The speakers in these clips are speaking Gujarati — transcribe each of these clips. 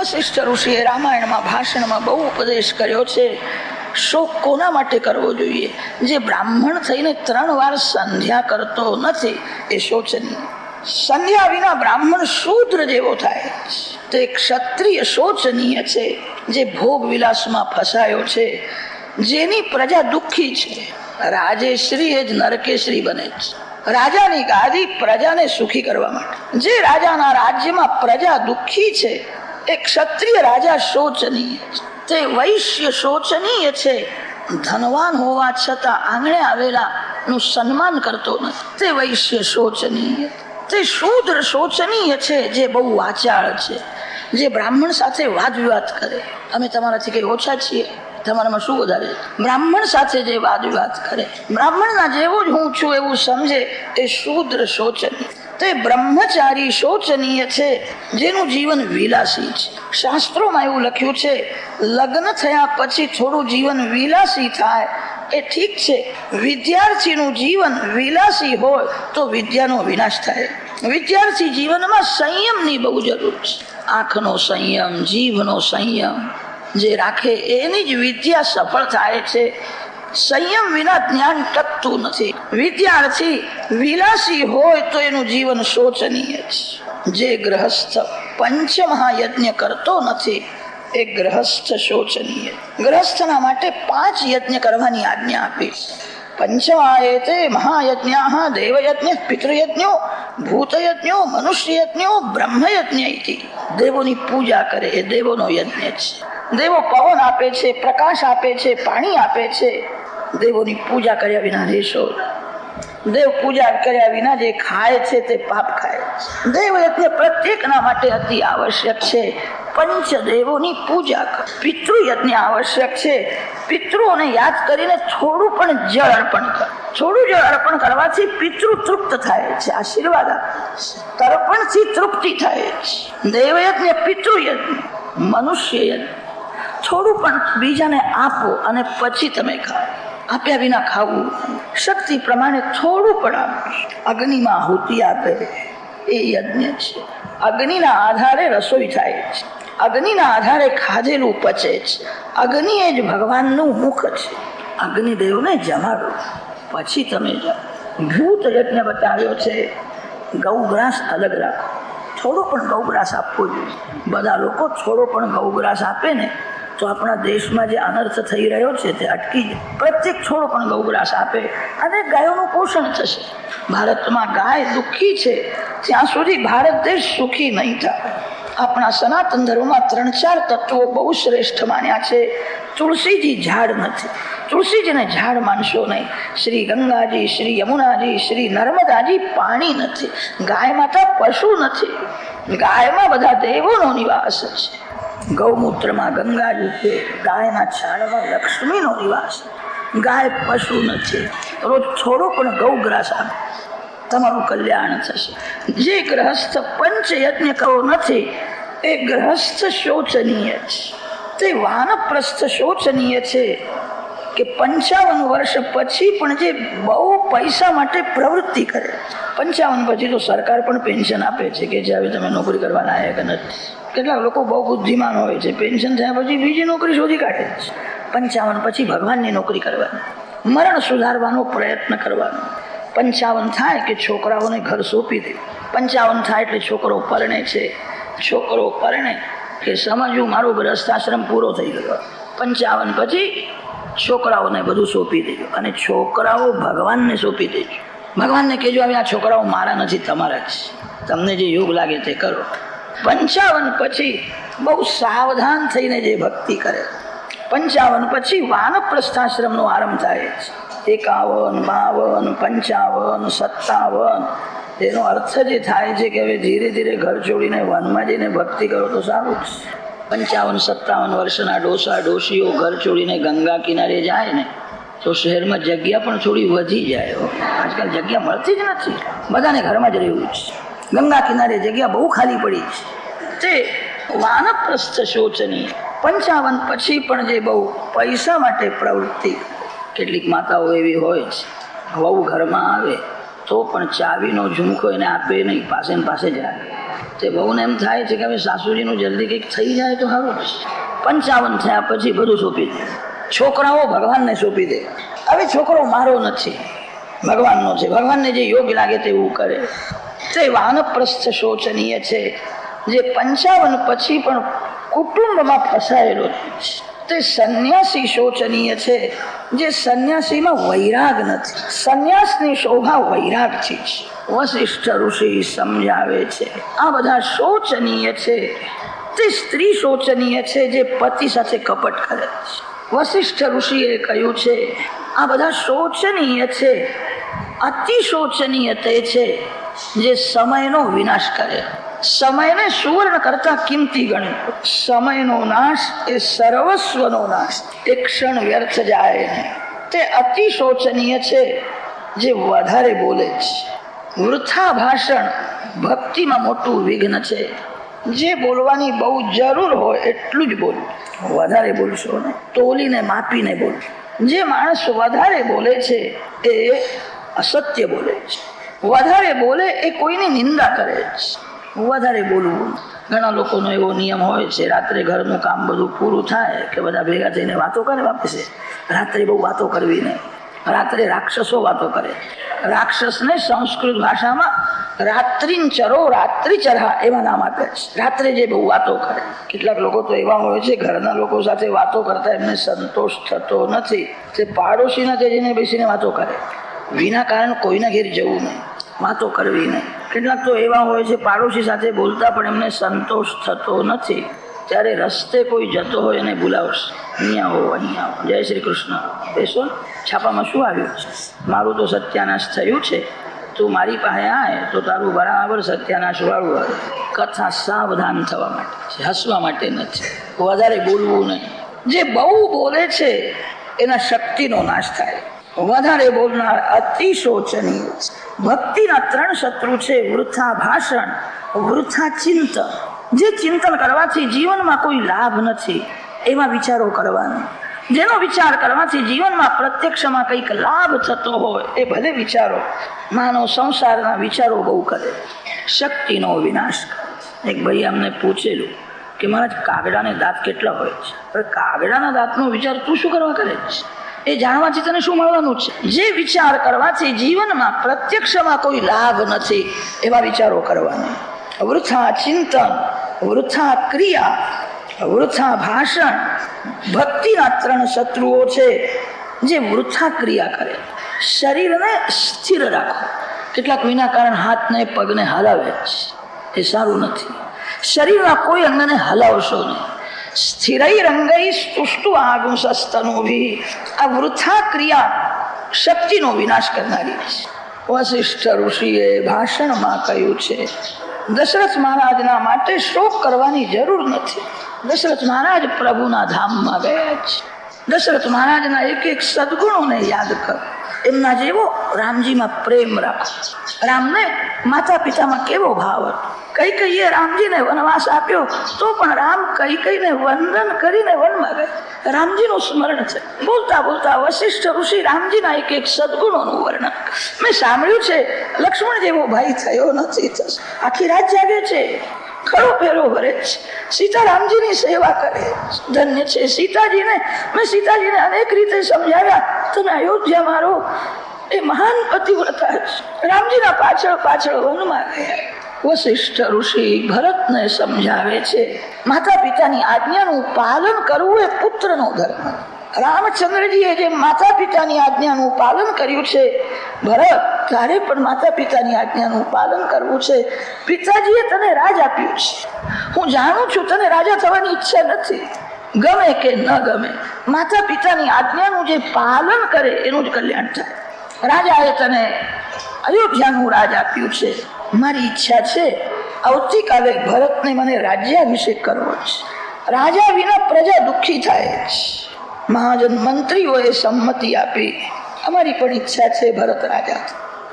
વશિષ્ઠ ઋષિએ રામાયણમાં, ભાષણમાં બહુ ઉપદેશ કર્યો છે. શોક કોના માટે કરવો જોઈએ? જે બ્રાહ્મણ થઈને ત્રણ વાર સંધ્યા કરતો નથી, એ શોચનીય સંધ્યા વિના બ્રાહ્મણ શૂદ્ર જેવો થાય તો ક્ષત્રિય શોચનીય છે, જે ભોગ વિલાસમાં ફસાયો છે, જેની પ્રજા દુઃખી છે. રાજેશ્રી એ જ નરકેશ્રી બને છે રાજાની ગાદી પ્રજાને સુખી કરવા માટે. જે રાજાના રાજ્યમાં પ્રજા દુઃખી છે એ ક્ષત્રિય રાજા શોચનીય તે વૈશ્ય શોચનીય છે. ધનવાન હોવા છતાં આંગણે આવેલા નું સન્માન કરતો નથી. તે વૈશ્ય શોચનીય તે શૂદ્ર શોચનીય છે જે બહુ વાચાળ છે, જે બ્રાહ્મણ સાથે વાદ વિવાદ કરે. અમે તમારાથી કઈ ઓછા છીએ. તમારામાં શું વધારે બ્રાહ્મણ સાથે જે વાદ વિવાદ કરે. બ્રાહ્મણના જેવો જ હું છું એવું સમજે એ શૂદ્ર શોચનીય તે બ્રહ્મચારી શોચનીય છે, જેનું જીવન વિલાસી છે. શાસ્ત્રોમાં એવું લખ્યું છે, લગ્ન થયા પછી થોડું જીવન વિલાસી થાય. એ ઠીક છે, વિદ્યાર્થીનું જીવન વિલાસી હોય તો વિદ્યાનો વિનાશ થાય. વિદ્યાર્થી જીવનમાં સંયમની બહુ જરૂર છે. આંખનો સંયમ, જીભનો સંયમ, જે રાખે એની જ વિદ્યા સફળ થાય છે. સંયમ વિના જ્ઞાન ટકતું નથી. વિદ્યાર્થી વિલાસી હોય તો એનું જીવન શોચનીય છે. જે ગ્રહસ્થ પંચમહાયજ્ઞ કરતો નથી, એ ગ્રહસ્થ શોચનીય. ગ્રહસ્થના માટે પાંચ યજ્ઞ કરવાની આજ્ઞા આપી. પંચમાયતે મહાયજ્ઞા દેવયજ્ઞ, પિતૃયજ્ઞો, ભૂતયજ્ઞો, મનુષ્યયજ્ઞો, બ્રહ્મયજ્ઞ દેવોની પૂજા કરે, એ દેવોનો યજ્ઞ છે. દેવો પવન આપે છે, પ્રકાશ આપે છે, પાણી આપે છે દેવોની પૂજા કર્યા વિના રહેશો દેવ પૂજા કર્યા વિના જે ખાય છે તે પાપ ખાય. દેવ યજ્ઞ પ્રત્યેકના માટે અતિ આવશ્યક છે. પંચ દેવોની પૂજા પિતૃ યજ્ઞ આવશ્યક છે. પિતૃઓને યાદ કરીને થોડું પણ જળ અર્પણ કર. થોડું જળ અર્પણ કરવાથી પિતૃ તૃપ્ત થાય છે. આશીર્વાદ તર્પણથી તૃપ્તિ થાય છે. દેવયજ્ઞ પિતૃ યજ્ઞ, મનુષ્ય યજ્ઞ. થોડું પણ બીજાને આપો અને પછી તમે ખાઓ. આપ્યા વિના ખાવું. શક્તિ પ્રમાણે થોડું પણ આપો. અગ્નિમાં આહુતિ આપે. એ યજ્ઞ છે. અગ્નિના આધારે રસોઈ થાય છે. અગ્નિના આધારે ખાધેલું પચે છે. અગ્નિ એ જ ભગવાનનું મુખ છે. અગ્નિદેવને જમાડો. પછી તમે જાઓ. ભૂત યજ્ઞ બતાવ્યો છે. ગૌગ્રાસ અલગ રાખો. થોડો પણ ગૌગ્રાસ આપવો જોઈએ. બધા લોકો થોડો પણ ગૌગ્રાસ આપે ને તો આપણા દેશમાં જે અનર્થ થઈ રહ્યો છે તે અટકી જાય. પ્રત્યેક છોડ પણ ગૌગ્રાસ આપે. અને ગાયોનું પોષણ થશે. ભારતમાં ગાય દુઃખી છે, ત્યાં સુધી ભારત દેશ સુખી નહીં થાય. આપણા સનાતન ધર્મમાં ત્રણ ચાર તત્વો બહુ શ્રેષ્ઠ માન્યા છે. તુલસીજી ઝાડ નથી. તુલસીજીને ઝાડ માનશો નહીં. શ્રી ગંગાજી, શ્રી યમુનાજી, શ્રી નર્મદાજી પાણી નથી. ગાય માતા પશુ નથી. ગાયમાં બધા દેવોનો નિવાસ છે. ગૌમૂત્રમાં ગંગાજી છે ગાયના છાણમાં લક્ષ્મીનો નિવાસ. ગાય પશુ નથી. રોજ થોડો પણ ગૌગ્રાસ આપે. તમારું કલ્યાણ થશે. જે ગ્રહસ્થ પંચ યજ્ઞ કરવો નથી, એ ગ્રહસ્થ શોચનીય છે. તે વાનપ્રસ્થ શોચનીય છે કે પંચાવન વર્ષ પછી પણ જે બહુ પૈસા માટે પ્રવૃત્તિ કરે. પંચાવન પછી તો સરકાર પણ પેન્શન આપે છે કે જે હવે તમે નોકરી કરવા લાયક નથી. કેટલાક લોકો બહુ બુદ્ધિમાન હોય છે. પેન્શન થયા પછી બીજી નોકરી શોધી કાઢે છે. પંચાવન પછી ભગવાનની નોકરી કરવાની. મરણ સુધારવાનો પ્રયત્ન કરવાનો. પંચાવન થાય કે છોકરાઓને ઘર સોંપી દે. પંચાવન થાય એટલે છોકરો પરણે છે. છોકરો પરણે કે સમજવું મારો ગ્રસ્તાશ્રમ પૂરો થઈ ગયો. પંચાવન પછી છોકરાઓને બધું સોંપી દેજો. અને છોકરાઓ ભગવાનને સોંપી દેજો. ભગવાનને કહેજો હવે આ છોકરાઓ મારા નથી, તમારા જ તમને જે યોગ લાગે તે કરો. પંચાવન પછી બહુ સાવધાન થઈને જે ભક્તિ કરે. પંચાવન પછી વાનપ્રસ્થાશ્રમનો આરંભ થાય છે. એકાવન, બાવન, પંચાવન, સત્તાવન. એનો અર્થ જે થાય છે કે હવે ધીરે ધીરે ઘર છોડીને વનમાં જઈને ભક્તિ કરો તો સારું જ. પંચાવન, સત્તાવન વર્ષના ડોસા ડોશીઓ ઘર છોડીને ગંગા કિનારે જાય ને, તો શહેરમાં જગ્યા પણ થોડી વધી જાય આજકાલ જગ્યા મળતી જ નથી. બધાને ઘરમાં જ રહેવું છે. ગંગા કિનારે જગ્યા બહુ ખાલી પડી છે. તે વાનપ્રસ્થ શોચનીય. પંચાવન પછી પણ જે બહુ પૈસા માટે પ્રવૃત્તિ કેટલીક માતાઓ એવી હોય છે વહુ ઘરમાં આવે, તો પણ ચાવીનો ઝુમખો એને આપે નહીં, પાસે પાસે જ રાખે. તે બહુને એમ થાય છે કે હવે સાસુજીનું જલ્દી કંઈક થઈ જાય તો સારું પંચાવન થયા પછી બધું સોંપી દે. છોકરાઓ ભગવાનને સોંપી દે. હવે છોકરો મારો નથી, ભગવાનનો છે. ભગવાનને જે યોગ્ય લાગે તેવું કરે. તે વાનપ્રસ્થ શોચનીય છે. જે પંચાવન પછી પણ કુટુંબમાં ફસાયેલો તે સંન્યાસી શોચનીય છે. જે સંન્યાસીમાં વૈરાગ નથી. સંન્યાસની શોભા વૈરાગથી છે વશિષ્ઠ ઋષિ સમજાવે છે. આ બધા શોચનીય છે. તે સ્ત્રી શોચનીય છે જે પતિ સાથે કપટ કરે છે. વશિષ્ઠ ઋષિએ કહ્યું છે, આ બધા શોચનીય છે. અતિ શોચનીય તે છે જે સમયનો વિનાશ કરે. સમયને સુવર્ણ કરતા કિંમતી ગણે. સમયનો નાશ એ સર્વસ્વનો નાશ. એ ક્ષણ વ્યર્થ જાય તે અતિ શોચનીય છે, જે વધારે બોલે છે. વૃથા ભાષણ ભક્તિમાં મોટું વિઘ્ન છે. જે બોલવાની બહુ જરૂર હોય એટલું જ બોલવું વધારે બોલશો ને તોલીને માપીને બોલશો જે માણસ વધારે બોલે છે, એ અસત્ય બોલે છે. વધારે બોલે એ કોઈની નિંદા કરે છે. વધારે બોલવું ઘણા લોકોનો એવો નિયમ હોય છે, રાત્રે ઘરનું કામ બધું પૂરું થાય કે બધા ભેગા થઈને વાતો કરે વાપસે. રાત્રે બહુ વાતો કરવી નહીં. રાત્રે રાક્ષસો વાતો કરે. રાક્ષસને સંસ્કૃત ભાષામાં રાત્રિચરો રાત્રિચરા એવા નામ આપે છે. રાત્રે જે બહુ વાતો કરે. કેટલાક લોકો તો એવા હોય છે, ઘરના લોકો સાથે વાતો કરતા એમને સંતોષ થતો નથી. તે પાડોશીના જઈને બેસીને વાતો કરે. વિના કારણ કોઈના ઘેર જવું નહીં. વાતો કરવી નહીં. કેટલાક તો એવા હોય છે, પાડોશી સાથે બોલતા પણ એમને સંતોષ થતો નથી. ત્યારે રસ્તે કોઈ જતો હોય એને બોલાવશે અહીંયા આવો અહીંયા આવો. જય શ્રી કૃષ્ણ. બેસો, છાપામાં શું આવ્યું છે? મારું તો સત્યાનાશ થયું છે. તું મારી પાસે આવે તો તારું બરાબર સત્યાનાશ વાળું આવે. કથા સાવધાન થવા માટે છે, હસવા માટે નથી. વધારે બોલવું નહીં. જે બહુ બોલે છે, એના શક્તિનો નાશ થાય. વધારે બોલનાર અતિ શોચનીય છે. ભક્તિના ત્રણ શત્રુ છે, વૃથા ભાષણ, વૃથા ચિંતન જે ચિંતન કરવાથી જીવનમાં કોઈ લાભ નથી, એવા વિચારો કરવાના. જેનો વિચાર કરવાથી જીવનમાં પ્રત્યક્ષમાં કંઈક લાભ થતો હોય, એ ભલે વિચારો માનવ સંસારના વિચારો બહુ કરે. શક્તિનો વિનાશ એક ભાઈ અમને પૂછેલું કે મારા કાગડાને દાંત કેટલા હોય છે? કાગડાના દાંતનો વિચાર તું શું કરવા કરે છે? એ જાણવાથી તને શું મળવાનું છે? જે વિચાર કરવાથી જીવનમાં પ્રત્યક્ષમાં કોઈ લાભ નથી, એવા વિચારો કરવાના. વૃથા ચિંતન, વૃથા ક્રિયા, વૃથા ભાષણ ભક્તિના ત્રણ શત્રુઓ છે જે વૃથા ક્રિયા કરે. શરીરને સ્થિર રાખો. કેટલાક વિના કારણ હાથને પગને હલાવે છે. એ સારું નથી. શરીરના કોઈ અંગને હલાવશો નહીં. સ્થિરઈ રંગઈ સ્તુષ્ટુ આગુંસસ્તનુભી આ વૃથા ક્રિયા શક્તિનો વિનાશ કરનારી છે વશિષ્ઠ ઋષિએ ભાષણમાં કહ્યું છે દશરથ મહારાજના માટે શોક કરવાની જરૂર નથી દશરથ મહારાજ પ્રભુના ધામમાં ગયા છે દશરથ મહારાજના એક એક સદગુણોને યાદ કરો એમના જેવો રામજીમાં પ્રેમ રાખો રામને માતા પિતામાં કેવો ભાવ હતો કઈ કઈએ રામજીને વનવાસ આપ્યો, તો પણ રામ કઈ કઈને વંદન કરીને વનમાં ગયા. રામજીનું સ્મરણ છે. બોલતા બોલતા વશિષ્ઠ ઋષિ રામજીના એક એક સદગુણોનું વર્ણન મેં સાંભળ્યું છે, લક્ષ્મણ જેવો ભાઈ થયો નથી આખી રાત જાગે છે, ખરો ફેરો ભરે છે. સીતારામજીની સેવા કરે. ધન્ય છે. સીતાજીને, મેં સીતાજીને અનેક રીતે સમજાવ્યા. તમે અયોધ્યા મારો એ મહાન પતિવ્રતા રામજીના પાછળ પાછળ વનમાં ગયા. વશિષ્ઠ ઋષિ ભરતને સમજાવે છે માતા પિતાની આજ્ઞાનું પાલન કરવું એ પુત્રનો ધર્મ. રામચંદ્રજીએ જે માતા પિતાની આજ્ઞાનું પાલન કર્યું છે, ભરત તારે પણ માતા પિતાની આજ્ઞાનું પાલન કરવું છે, પિતાજીએ તને રાજ આપ્યું છે. હું જાણું છું તને રાજા થવાની ઈચ્છા નથી. ગમે કે ન ગમે માતા પિતાની આજ્ઞાનું જે પાલન કરે એનું જ કલ્યાણ થાય. રાજાએ તને અયોધ્યાનું રાજ આપ્યું છે. મારી ઈચ્છા છે આવતીકાલે ભરતને મને રાજ્યાભિષેક કરવો છે. રાજા વિના પ્રજા દુઃખી થાય છે. મહાજન મંત્રીઓએ સંમતિ આપી. અમારી પણ ઈચ્છા છે ભરત રાજા.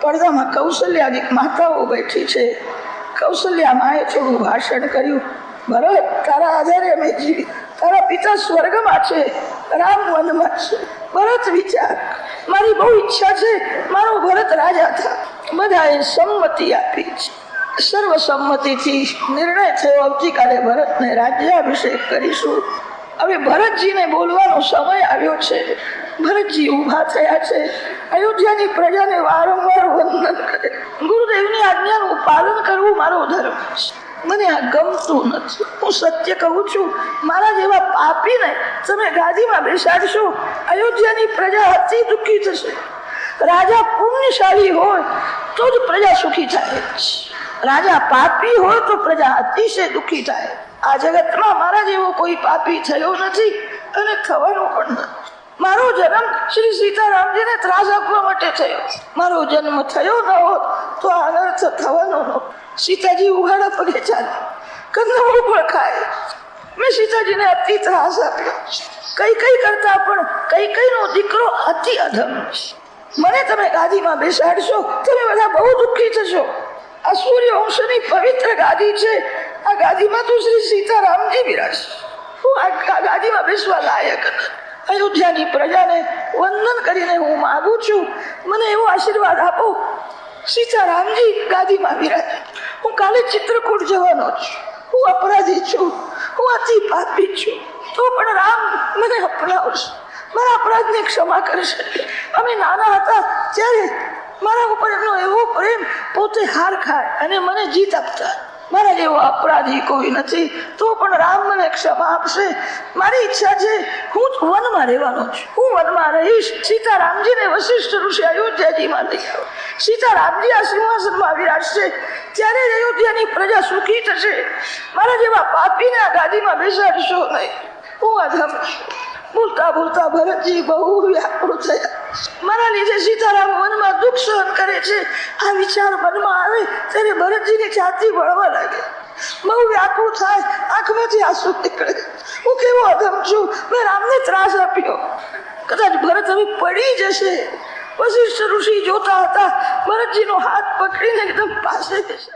પડદામાં કૌશલ્યાદિક માતાઓ બેઠી છે. કૌશલ્યા માએ થોડું ભાષણ કર્યું. ભરત, તારા આધારે અમે જીવી. તારા પિતા સ્વર્ગમાં છે. રામ વનમાં છે. ભરત વિચાર. મારી બહુ ઈચ્છા છે. મારો ભરત રાજા થા. બધાએ સંમતિ આપી છે. સર્વસંમતિથી નિર્ણય થયો. આવતીકાલે ભરતને રાજ્યાભિષેક કરીશું. હવે ભરતજીને બોલવાનો સમય આવ્યો છે. ભરતજી ઊભા થયા છે. અયોધ્યાની પ્રજાને વારંવાર વંદન કરે. ગુરુદેવની આજ્ઞાનું પાલન કરવું મારો ધર્મ છે. મને આ ગમતું નથી. હું સત્ય કહું છું. મારા જેવા પાપીને તમે ગાદીમાં બેસાડશો, અયોધ્યાની પ્રજા અતિ દુઃખી થશે. રાજા પુણ્યશાળી હોય તો જ પ્રજા સુખી થાય. રાજા પાપી હોય તો પ્રજા અતિશય દુઃખી થાય. આ જગતમાં મારા જેવો કોઈ પાપી થયો નથી અને થવાનો પણ નથી. મારો જન્મ શ્રી સીતારામજીને ત્રાસ આપવા માટે થયો. મારો જન્મ થયો ન હોત તો આ અનર્થ થવાનો ન સીતાજી ઉઘાડા પગે ચાલે કંદમૂળ પણ ખાય મેં સીતાજીને અતિ ત્રાસ આપ્યો. કઈ કઈ કરતા પણ કઈ કઈ નો દીકરો અતિ અધમ છે. મને તમે ગાદીમાં બેસાડશો, તમે બધા બહુ દુઃખી થશો. આ સૂર્ય વંશની પવિત્ર ગાદી છે. આ ગાદીમાં તો શ્રી સીતારામજી બિરાજશે હું આ ગાદીમાં બેસવા લાયક અયોધ્યાની પ્રજાને વંદન કરીને હું માગું છું. મને એવો આશીર્વાદ આપો, સીતારામજી ગાદીમાં બિરાજ. હું કાલે ચિત્રકૂટ જવાનો છું. હું અપરાધી છું. હું અતિ પાપી છું. તો પણ રામ મને અપનાવશે. મારા અપરાધને ક્ષમા કરશે. અમે નાના હતા ત્યારે મારા ઉપર એમનો એવો પ્રેમ પોતે હાર ખાય અને મને જીત આપતા. મારા જેવો અપરાધી કોઈ નથી, તો પણ રામ મને ક્ષમા આપશે. મારી ઈચ્છા છે, હું વનમાં રહેવાનો છું. હું વનમાં રહીશ. સીતારામજીને વશિષ્ઠ ઋષિ અયોધ્યાજીમાં લઈ આવો. સીતારામજી આ સિંહાસનમાં વિરાજશે. ત્યારે અયોધ્યાની પ્રજા સુખી થશે. મારા જેવા પાપીને આ ગાદીમાં બેસાડશો નહીં. હું અધમ છું બોલતા બોલતા ભરતજી બહુ વ્યાકુળ થયા. મારા લીધે સીતારામ મનમાં દુઃખ સહન કરે છે. આ વિચાર મનમાં આવે ત્યારે ભરતજીની છાતી વળવા લાગે. બહુ વ્યાકુળ થાય, આંખમાંથી આંસુ નીકળે. હું કેવો અધમ છું? મેં રામને ત્રાસ આપ્યો. કદાચ ભરત હવે પડી જશે. વશિષ્ઠ ઋષિ જોતા હતા, ભરતજીનો હાથ પકડીને એકદમ પાસે જશે